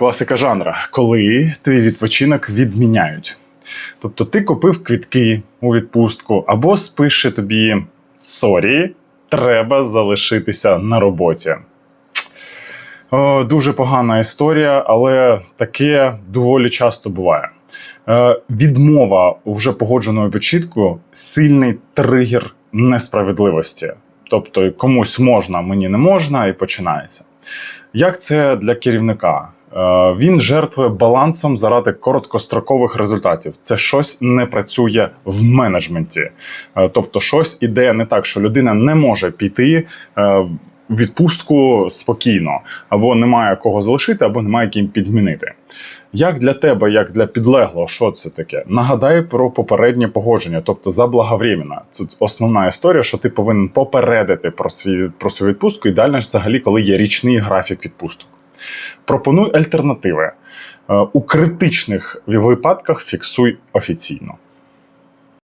класика жанра, коли твій відпочинок відміняють. Тобто ти купив квітки у відпустку, або спише тобі сорі, треба залишитися на роботі. О, дуже погана історія, але таке доволі часто буває. Е, відмова вже погодженого відпочинку сильний тригер несправедливості. Тобто комусь можна, мені не можна, і починається. Як це для керівника? Е, Він жертвує балансом заради короткострокових результатів. Це щось не працює в менеджменті. Е, Тобто, щось іде не так, що людина не може піти е, відпустку спокійно, або немає кого залишити, або немає ким підмінити. Як для тебе, як для підлеглого, що це таке? Нагадай про попереднє погодження, тобто заблаговременно. Це основна історія, що ти повинен попередити про свій про свою відпустку, ідеально ж взагалі, коли є річний графік відпусток. Пропонуй альтернативи. Е, У критичних випадках фіксуй офіційно.